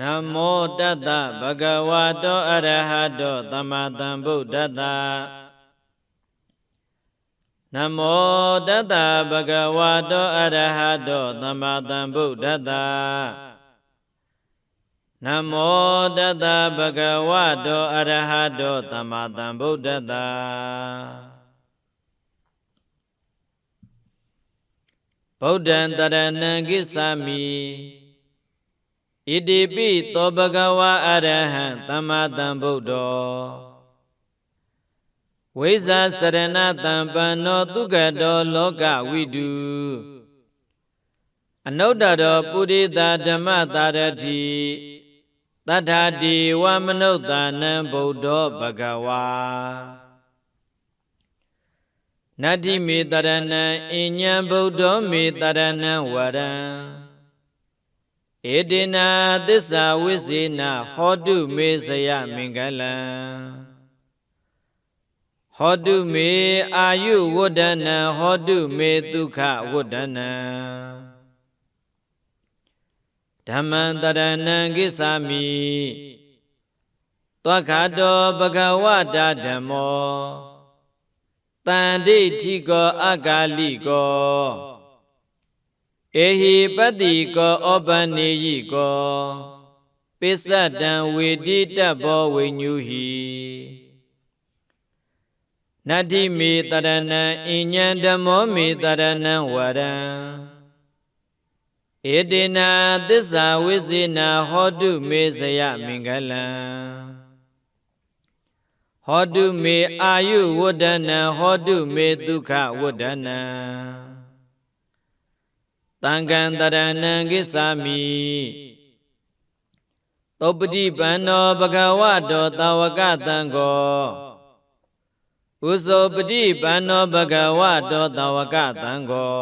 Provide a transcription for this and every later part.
နမောတတ္တဗဂဝတောအရဟတောသမ္မာသမ္ဗုဒ္ဓတ္တနမောတတ္တဗဂဝတောအရဟတောသမ္မာသမ္ဗုဒ္ဓတ္တနမောတတ္တဗဂဝတောအရဟတောသမ္မာသမ္ဗုဒ္ဓတ္တဗုဒ္ဓံတရဏံကိစ္ဆာမိ ဣတိပိသောဘဂဝါအရဟံသမ္မာသမ္ဗုဒ္ဓောဝိဇာစရဏတံပန္နောတုကတောလောကဝိတုအနုတ္တရောပုရိသဓမ္မတာရတိတထာတိဝမနုဿာနံဗုဒ္ဓောဘဂဝါနတ္တိမေတရဏံအညံဗုဒ္ဓောမေတရဏံဝရံ ဧတေနာသစ္စာဝိစေနဟောတုမေဇယမင်္ဂလံဟောတုမေအာယုဝဒနံဟောတုမေဒုက္ခဝဒနံဓမ္မံတရဏံကိသာမိသောခတောဘဂဝတာဓမ္မောတန်တိတိကောအဂါလိကော ဧဟိပတ္တိကောဩပနေယိကောပိစ္ဆတံဝေတိတဘောဝိညုဟိနတ္တိမေတရဏံအညံဓမ္မောမေတရဏံဝရံဧတေနာသစ္စာဝိစေနာဟောတုမေဇယမင်္ဂလံဟောတုမေအာယုဝဒနံဟောတုမေဒုက္ခဝဒနံ တံကံတရဏံကိသာမိသုပတိပန္နောဘဂဝတောတာဝကတံကိုဥဇောပတိပန္နောဘဂဝတောတာဝကတံကို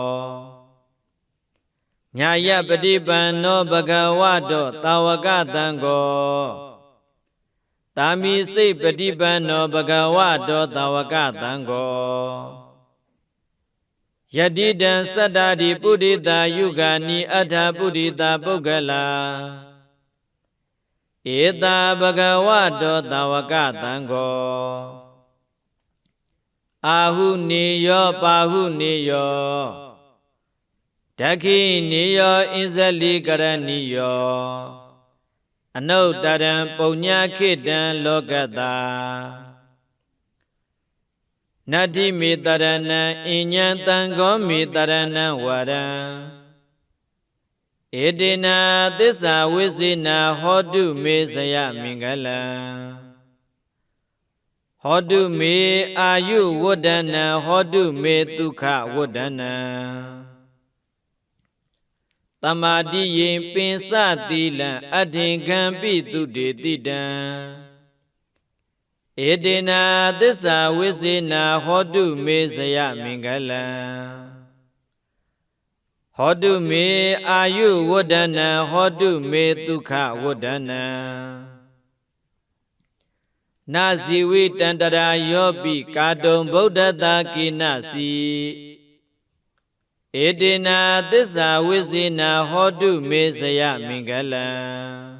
ညာယပတိပန္နောဘဂဝတောတာဝကတံကိုတာမိစိတ်ပฏิပန္နောဘဂဝတောတာဝကတံကို ယတိတံသတ္တာဒီပုရိတာယုဂာနိအထာပုရိတာပုဂ္ဂလာဧတာဘဂဝတောတဝကတံကိုအာဟုနေယောပါဟုနေယောဒခိနေယောအင်းဇလိကရဏီယောအနုတ္တရံပုံညာခိတံလောကတာ နတ္တိမေတရဏံအညံတံကောမေတရဏံဝရံဧတေနာသစ္စာဝိစေနာဟောတုမေဇယမင်္ဂလံဟောတုမေအာယုဝဒနံဟောတုမေဒုက္ခဝဒနံတမာတိယင်ပင်စတိလံအထင်ခံပိတုတေတိတံ ဧတေနာသစ္စာဝိစေနာဟောတုမေဇယမင်္ဂလံဟောတုမေအာယုဝဒနံဟောတုမေဒုက္ခဝဒနံနာဇီဝိတန္တရာယောပိကာတုံဗုဒ္ဓတာကိနစီဧတေနာသစ္စာဝိစေနာဟောတုမေဇယမင်္ဂလံ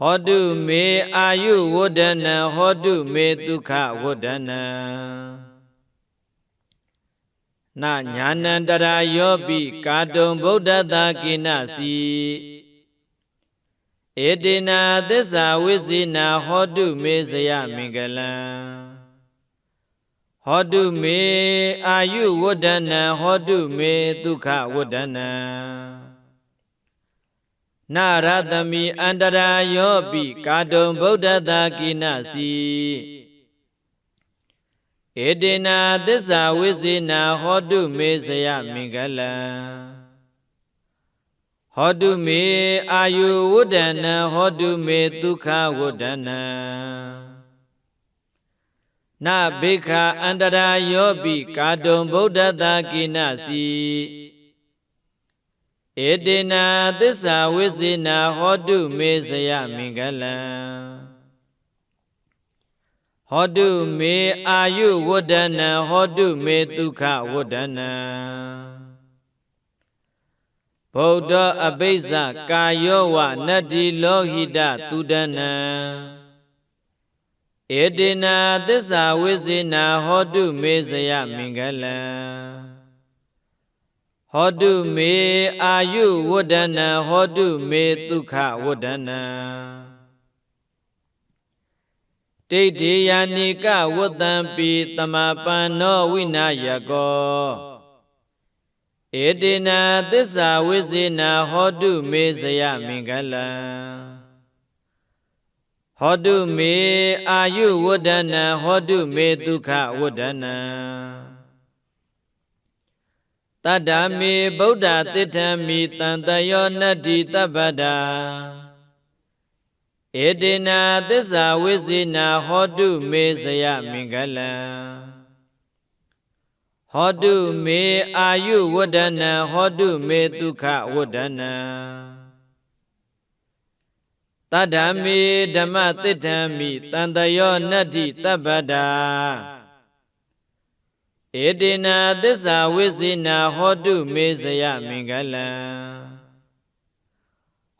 ဟောတုမေအာယုဝဒနံဟောတုမေဒုက္ခဝဒနံနညာနန္တရာယောပိကာတုံဗုဒ္ဓတာကိနစီဧတေနာသစ္စာဝိစေနာဟောတုမေဇယမင်္ဂလံဟောတုမေအာယုဝဒနံဟောတုမေဒုက္ခဝဒနံ နာရတမိအန္တရာယောပိကာတုံဗုဒ္ဓတာကိနစီဧတေနာသစ္စာဝိစေနာဟောတုမေဇယမင်္ဂလံဟောတုမေအာယုဝဒနံဟောတုမေဒုက္ခဝဒနံနဘိခအန္တရာယောပိကာတုံဗုဒ္ဓတာကိနစီ ဧတေနာသစ္စာဝိစေနာဟောတုမေဇယမင်္ဂလံဟောတုမေအာယုဝဒနံဟောတုမေဒုက္ခဝဒနံဗုဒ္ဓအပိစ္ဆကာယောဝနတ္တိလောဟိတသူဒနံဧတေနာသစ္စာဝိစေနာဟောတုမေဇယမင်္ဂလံ ဟောတုမေအာယုဝဒနံဟောတုမေဒုက္ခဝဒနံတိဋ္ဌိယာနိကဝတ္တံပိတမပန္နောဝိနာယကောဧတေနာသစ္စာဝိစေနာဟောတုမေဇယမင်္ဂလံဟောတုမေအာယုဝဒ္ဒနံဟောတုမေဒုက္ခဝဒ္ဒနံ တတ္တမေဗုဒ္ဓသစ္ထမိတန်တယောနတ္တိတပ္ပဒာဧတေနာသစ္စာဝိစေနာဟောတုမေဇယမင်္ဂလံဟောတုမေအာယုဝဒ္ဒနံဟောတုမေဒုက္ခဝဒ္ဒနံတတ္တမေဓမ္မသစ္ထမိတန်တယောနတ္တိတပ္ပဒာ ဧတေနာသစ္စာဝိစေနာဟောတုမေဇယမင်္ဂလံ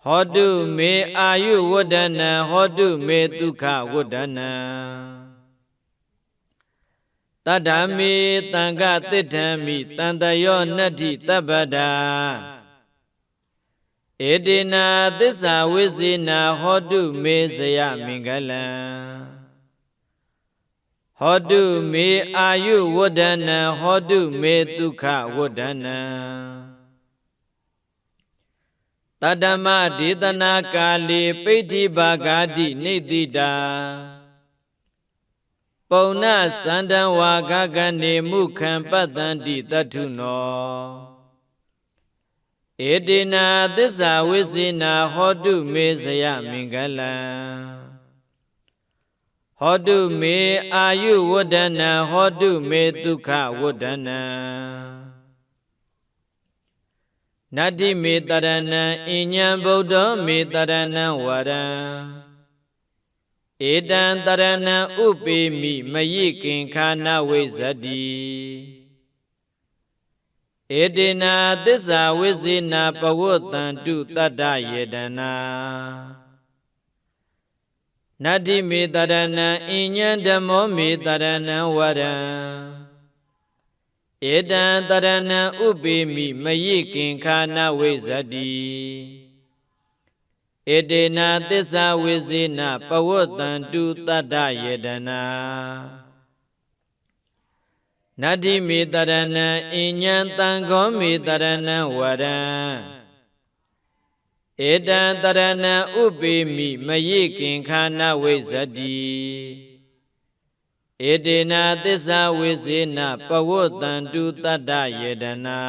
ဟောတုမေအာယုဝဒ္ဒနံဟောတုမေဒုက္ခဝဒ္ဒနံတတ္တမေတံဃသစ္ထမိတန်တယောနတ္ထိတပ္ပဒာဧတေနာသစ္စာဝိစေနာဟောတုမေဇယမင်္ဂလံ ဟောတုမေအာယုဝဒ္ဒနံဟောတုမေဒုက္ခဝဒ္ဒနံတတ္တမဒေသနာကာလေပိဋ္ဌိဘာဂာတိနေတိတာပုံနာစန္ဒံဝါဂကနေမှုခံပတ္တန္တိတထုနောဧတေနာသစ္စာဝိစေနာဟောတုမေဇယမင်္ဂလံ ဟောတုမေအာယုဝဒ္ဒနာဟောတုမေဒုက္ခဝဒ္ဒနာနတ္တိမေတရဏံအညံဗုဒ္ဓမေတရဏံဝရံဧတံတရဏံဥပေမိမယိကင်ခာနဝိဇတိဧတေနာသစ္စာဝိစေနာပဝတ္တံတုတတ္တယေတနာ နတ္တိမေတရဏံအညံဓမ္မောမေတရဏံဝရံဧတံတရဏံဥပေမိမယိကင်ခာနဝိဇတိဧတေနာသစ္စာဝိစေနပဝတ္တံတုတတ္တယေတနာနတ္တိမေတရဏံအညံတံခောမေတရဏံဝရံ ဧတံတရဏံဥပေမိမယိကင်ခာနဝိဇတိဧတေနာသစ္စာဝိစေနပဝတ္တံတုတတ္တယေတနာ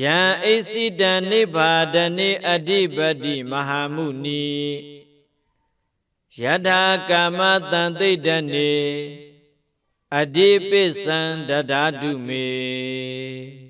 ယံအိစိတံနိဗ္ဗာဒနေအဓိပတိမဟာမုနိယထာကာမတံသိတ္တနေအဓိပစ္ဆံတဓာတုမေ